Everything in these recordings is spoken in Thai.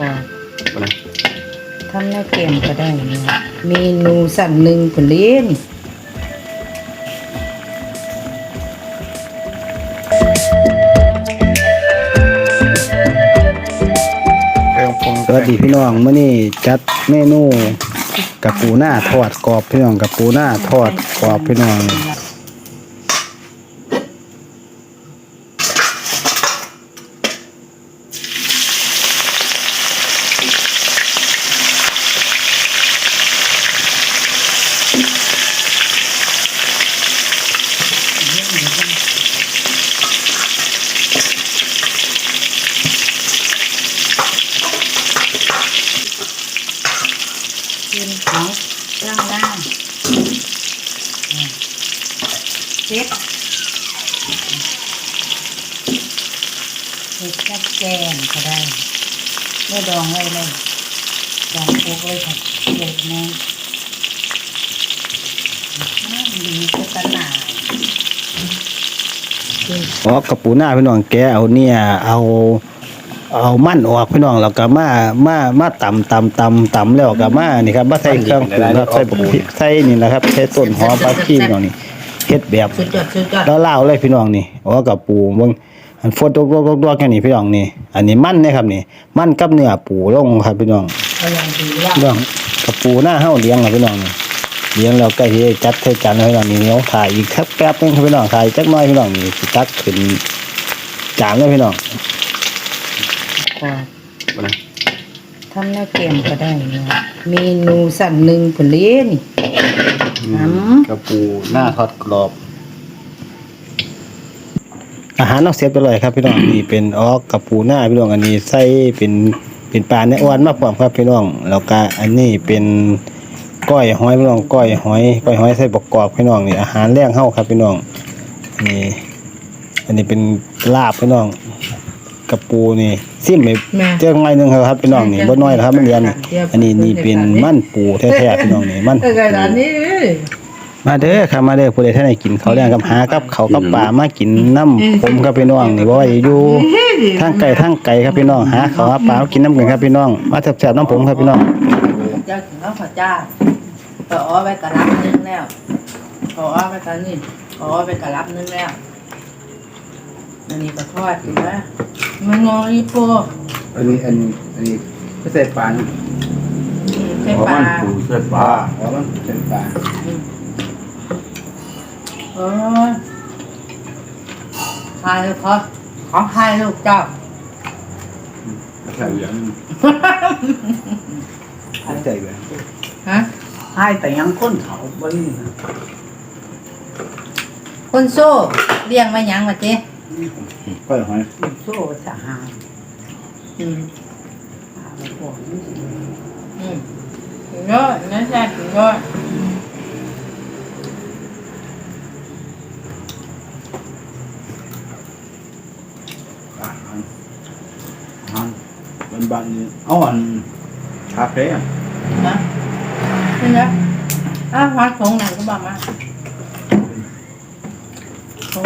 กรอบอะไรทำในเกมก็ได้นะเมนูสั่นหนึ่งผลเล่นเครื่องปรุงสวัสดีพี่น้องมื้อนี้จัดเมนูกับปูหน้าทอดกรอบพี่น้องกับปูหน้าทอดกรอบพี่น้อง กินของล่างล่างเช็ดเช็ดกับแกงก็ได้ไม่ดองไว้เลยดองโคกเลยค่ะเด็กแม่น้ำดีก็ตะหนาอ๋อกับปูหน้าพี่น้องแกเอาเนี่ยเอา เอามันออกพี่น้องแล้วก็มามามาตำตำตำตำแล้วก็มานี่ครับมาใส่เครื่องปรุงครับใส่บักพริกใส่นี่นะครับใส่ต้นหอมปลาขี้พี่น้องนี่เฮ็ดแบบสุดยอดสุดยอดแล้วเล่าวเลยพี่น้องนี่อ๋อกับปูเบิ่งอันฟดดกๆๆๆแค่นี้พี่น้องนี่ อันนี้มันนะครับนี่ มันกับเนื้อปูลงครับพี่น้องก็ยังดีแล้วเรื่องกับปูหน้าเฮาเลี้ยงครับพี่น้องนี่เลี้ยงแล้วก็สิได้จัดใส่จานให้พี่น้องนี่เดี๋ยวถ่ายอีกแค่แป๊บนึงครับพี่น้องถ่ายจักหน่อยพี่น้องนี่สิตักขึ้นจานเลยพี่น้อง กรอบอะไรทำในเกมก็ได้นะเมนูสั่นหนึ่งผลเล่น อืมกับปูหน้าทอดกรอบ อาหารนอกเสียบไปเลยครับพี่น้อง นี่เป็นออกกับปูหน้าพี่น้องอันนี้ใส่เป็นเป็นปลาเนื้ออ้วนมาพร้อมครับพี่น้องแล้วก็อันนี้เป็นก้อยหอยพี่น้องก้อยหอยก้อยหอยใส่บกกรอบพี่น้องนี่อาหารแรงเฮาครับพี่น้องนี่อันนี้เป็นลาบพี่น้อง กับปูนี่ซิมไปแม่เจ้าไงหนึงครับพี่น้องนี่บ่น้อยแล้วครับมันเรียนนี่อันนี้นี่เป็นมันปูแท้ๆพี่น้องนี่มันเออปูอันนี้มาเด้อครับมาเด้อผู้ใดท่านไหนกินเขาวแรงกับหากับเขาวกับปลามากินน้ำผมครับพี่น้องนี่บ่ว่าอยู่ทางไก่ทางไก่ครับพี่น้องหาเขาวหาปลามากินน้ำกันครับพี่น้องมาแซ่บๆน้ำผมครับพี่น้อง เจ้าถึงแล้วพระเจ้าต่อไปกระลับนึงแล้วขอไปกันนี่ขอไปกระลับนึงแล้ว อันนี้ก็ทอดอยู่นะมันงออีโปอันนี้อันนี้อันนี้ไม่ใส่ปลานะใช่ปลาปูใส่ปลาอ๋อมันใส่ปลาเออทายลูกเขาขอทายลูกเจ้าใส่เหลืองใส่เหลืองฮะให้แต่ยังค้นเขาบ่นี่นะคนโซ่เลี้ยงไว้หยังวะเจ๊ ก้อยหอยโซ่สหายอืมหาไปบอกนี่สิอืมถึงยอดนั่นแหละถึงยอดปลาอันอันเป็นบานนี้เอาอันคาเฟ่อะนะนี่นะอ้าววัดของไหนก็บอกมาของ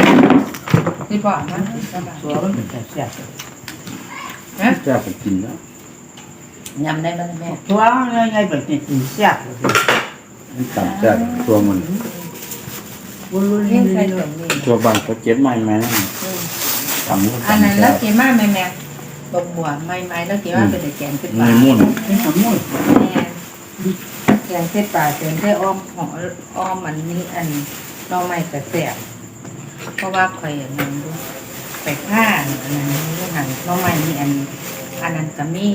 ที่บอกมาสบายตัวมันเป็นแต่แซ่บนะแจ้าไปกินแล้วยำได้ไหมแม่ตัวง่ายๆแบบนี้กินแซ่บเลยมันต่ำแจ้าตัวมันบุรุษเลี้นี่ยงใส่เลถุยงนี่ตัวบางก็เจ็บไหมไหมนะต่ำก็อันนั้นต่ำแล้แจ้าวกี่มาแม่แม่บกบัวไม่ไม่แล้วกี่ว่าเป็นแต่แกงขึ้นปลามีมุ่นเป็นสมุนแกงเส้นปลาแกงเส้นอ้อมหออ้อมมันนี่อันหน้อไม้กระแสบ เพราะว่าข่อยอย่างนั้นด้วยไปฆ่าอันนั้นนี่หันหน้อไม้นี่อันอันนั้นก็มี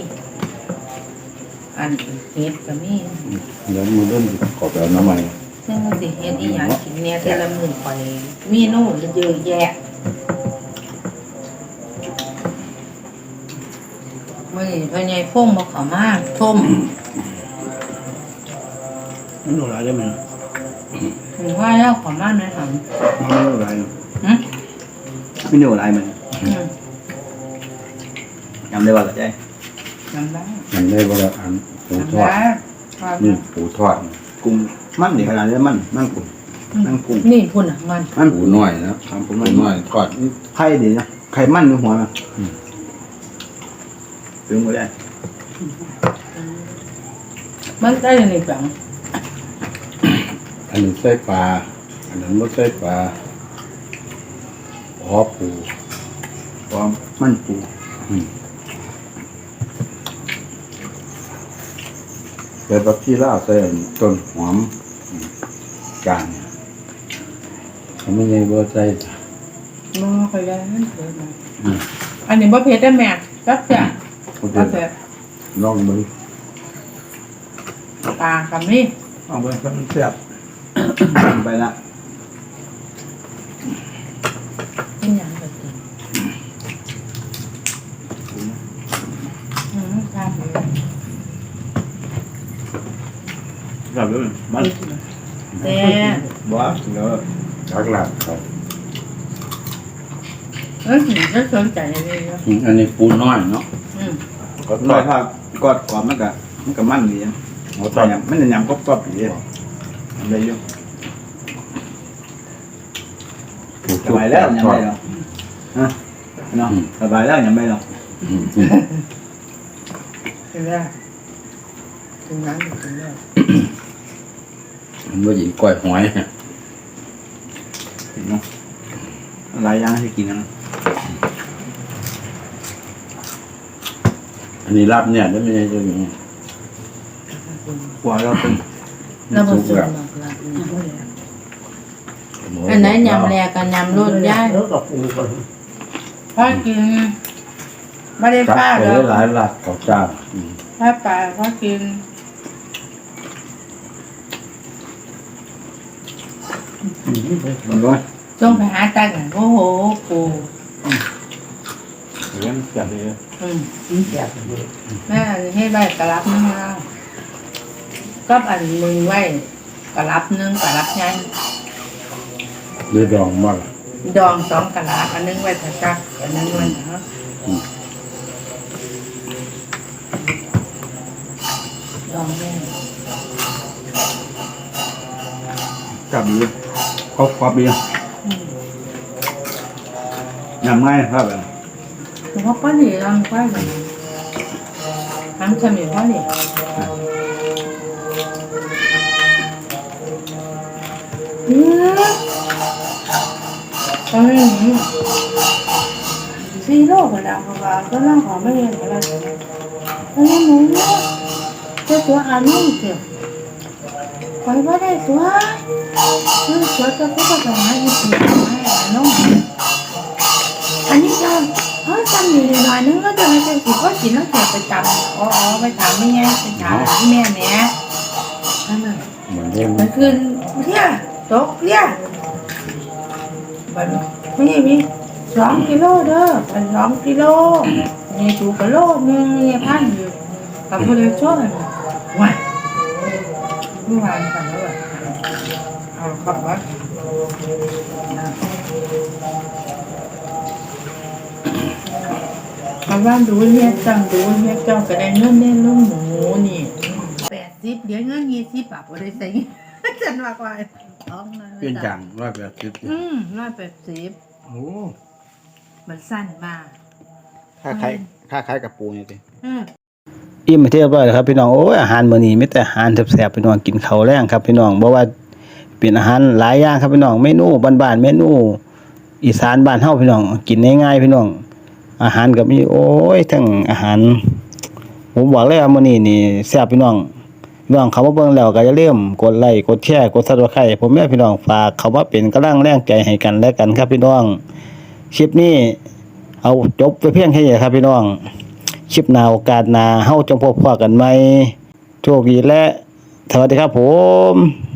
อันเฮ็ดก็มีเดี๋ยวมือเริ่มขอไปเอาน้ำมันซึ่งมันสิเฮ็ดอีหยังกินเนี่ยแต่ละมื้อข่อยมีนู่นเยอะแยะมื้อนี้พ่อใหญ่พงบ่เข้ามาท่มมันหนูอะไรได้ไหมถึงว่าแล้วเข้ามาหน่อยหั่นมันหนูอะไรหึไม่หนูอะไรมันอืมยำได้ว่าหรือใจจำได้ยำได้ว่าอันปูทจำอดได้ว่านี่ปูทอดกุ้งมันนี่ขนาดนี้มันมันกุ้งมันกุ้งนี่พุ่นอะมันมันปูน้อยนะทำปูน้อยทอดไข่ดีนะไข่มันในหัวนะถึงไม่ได้มันได้ในฝัง อันนี้ใส่ปลา อันนั้นไม่ใส่ปลาหอปูความมันปูแต่บักที่ล่าใส่ต้นหอมอืมกลางเนี่ยเขาไม่ใช่บ่ใส่มอคอยได้นั่นเกิดมาอืมอันนี้บ่เผ็ดได้แม่จักจ้ะเขาก็จะเผ็ดลองมึงปลาคำนี้เอาไปมันเสียบ ไปละเป็นหยังก็กินอืมครับเลยกลับเลยมันแต่บ้าแล้วชักหลักครับเอ้ยหนูจะสนใจอะไรเนาะอืมอันนี้ปูน้อยเนาะอืมก็ลอยภาพกอดกอดมันก็มันก็มั่นดีอะเอาแต่อนยังมันยังก็กรอบดีอะไรอยู่ สบายแล้วยังไม่หรอกฮะเนาะสบายแล้วยังไม่หรอกอืมอืมถึงแล้วถึงร้านถึงแล้วมันว่าหญิงก้อยหอยเนาะหลายอย่างที่กินนะอันนี้รับเนี่ยแล้วไม่ใช่ตัวนี้กว่าเราเป็นเราบ่ซื้อหรอกละ อันไหนยำแรกกับยำรุ่นย่ายแล้วกับปูก่อนพ่อกินไม่ได้จับป้าไปหรอกหลายหลักเขาจ้าอืมถ้าปลาพ่อกินมันร้อยจงไปหาตังค์โอ้โหปูเรื่องจับเลยอืมจับเลยแม่อันให้ใบกระลับนึงแล้วก็อันมึงไว้กระลับนึงกระลับใหญ่ เรือดองมากดองสองกระลับอันนึงไว้ถักักอันนึงไว้ถักดองแม่จับดีครบครบดีอืมยำง่ายครับแบบผมว่าป้าหนีรังป้าหนีทำชมีป้าหนีอืมต อนนี้ซีโร่กับดาวกับดาก็ร่างของไม่เห็นอะไรเลยตอนนี้หนูเนี่ยเจ้าตัวอ่านไม่เกี่ยวคอยว่าได้ตัวคือตัวจะพูดภาษาอังกฤษไม่อ่านน้องอันนี้จะเฮ้ยจำอยู่หน่อยนึงก็จะไม่ใช่สิก็สิน้องเสียไปจำอ๋อไปถามไม่ไงไปถามที่แม่แม่นั่นน่ะมือนเรื่องมันคืนเที่ยตกเที่ย บันไม่มีสองกิโลเด้อเป็นสองกิโลมีถูกกะโลนึงมีพันอยู่กับผู้เลี้ยงช่วยว้ายเมื่อวานกันแล้วเอาขับวัดคำว่าดูเนี่ยจังดูเนี่ยจ้าก็ได้เงินได้ลูกหมูนี่แปดสิบเดี๋ยวเงินยี่สิบแบบอะไรใส่ฉันว่าว่าท้ องนั่นเป็นจังร้อยแปดสิบอืมร้อยแปดสิบโอ้มันสั้นมากค่าขายค่าขายกับปูนี่สิอืมอิ่มไปเที่ยวบ่อยแล้วครับพี่น้องโอ้ยอาหารมื้อนี้มีแต่อาหารแซ่บๆพี่น้องกินข้าวแรงครับพี่น้องบ่ว่าเป็นอาหารหลายอย่างครับพี่น้องเมนูบ้านๆเมนู อีสานบ้านเฮาพี่น้อง กินง่ายๆพี่น้อง อาหารก็มีโอ้ยทั้งอาหารผมบอกเลยว่ามื้อนี้นี่แซ่บพี่น้อง พี่น้องเขามาเบิ่งแล้วก็อย่าลืมกดไลค์กดแชร์กดซับสไครต์ผมแม่พี่น้องฝากเขามาเป็นกำลังแรงใจให้กันและกันครับพี่น้องคลิปนี้เอาจบไปเพียงแค่นี้ครับพี่น้องคลิปหน้าโอกาสหน้าเฮาจงพบพอกันไหมโชคดีและสวัสดีครับผม